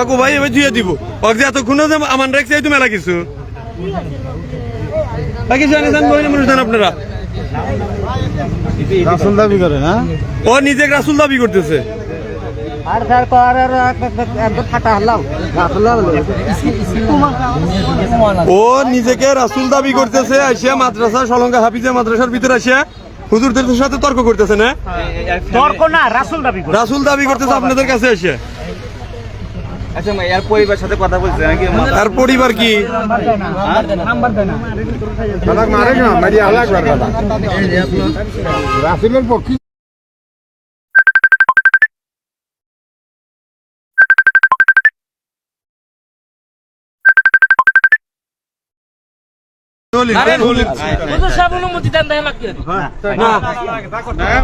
অকু ভাই এবার ধুয়ে দিব। অক যে এতক্ষণ যে আমার মেলা কিছু। বাকি জানে জান মহিলা মানুষ জান আপনারা। রাসুল দাবি করে না? ও নিজে রাসুল দাবি করতেছে। আর স্যার একদম ফাটা হলাম ও নিজেকে রাসুল দাবি করতেছে আসিয়া মাদ্রাসা সলঙ্কা হাফিজে মাদ্রাসার ভিতরে আসিয়া হুজুরদের সাথে তর্ক করতেছে না? তর্ক না রাসুল দাবি রাসুল দাবি করতেছে আপনাদের কাছে এসে আচ্ছা এর পরিবার সাথে কথা বলছে নাকি আর পরিবার কি? মারে না মারি আলাগ রাসুলের পক্ষে না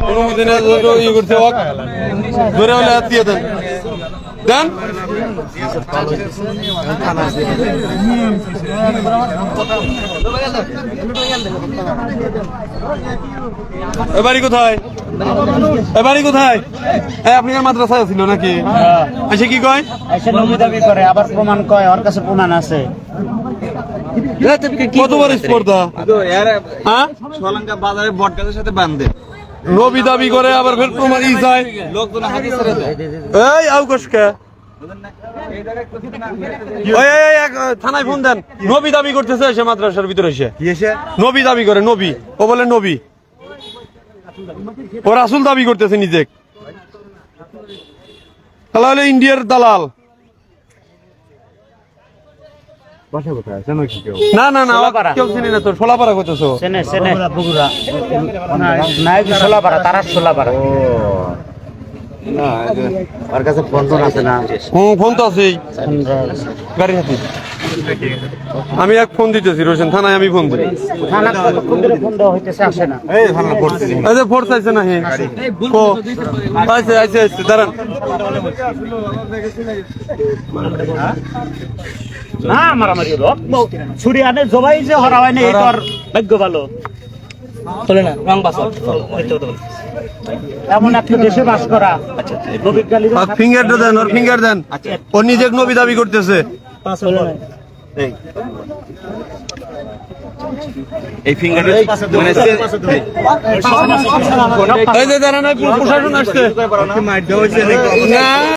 অনুমতি না তো ইয়ে করতে হোক ধরে হলে দিয়ে দেন। দেন এ বাড়ি কোথায়? এ বাড়ি কোথায় আপনি মাদ্রাসায় ছিল নাকি? আচ্ছা কি কয়? এসে নবী দাবি করে আবার প্রমাণ কয় ওর কাছে প্রমাণ আছে। কতবার স্পর্ধা? হ্যাঁ? বাজারে বটগাছের সাথে বান্ধে নবী দাবি করে আবার ফের প্রমাণ যায় লোকজন হাতে ছেড়ে দেয়। এই আউকশকে থানায় ফোন দেন। নবী দাবি করতেছে সে মাদ্রাসার ভিতরে এসে। কি এসে? নবী দাবি করে নবী। ও বলে নবী। ও রাসুল দাবি করতেছে নিজে তাহলে ইন্ডিয়ার দালাল বাসা কোথায় জানো কি কেউ না না না কেউ চিনি না তো সোলাপাড়া নাই সোলাপাড়া তারা সোলাপাড়া না ওর কাছে ফোন টোন আছে না? হুম ফোন তো আছেই। গাড়ি হাতি। আমি এক ফোন দিতেছি রোশন থানায় আমি ফোন দিই। থানা কতক্ষণ ধরে ফোন দেওয়া আসে না? এই ধারণা করছি। এই যে ফোর্স আছে না হে? ও আইছে আইছে আইছে দাঁড়ান। না মারামারি হলো। ছুরি আনে জবাই যে হরাওয়াই না ভাগ্য ভালো। চলে না রং বাসল এমন একটা দেশে বাস করা। গালি আর ফিঙ্গারটা দেন ওর ফিঙ্গার দেন। ও নিজে নবী দাবি করতেছে। এই। ফিঙ্গার মানে এই যে দাঁড়ান এই প্রশাসন আসছে। না।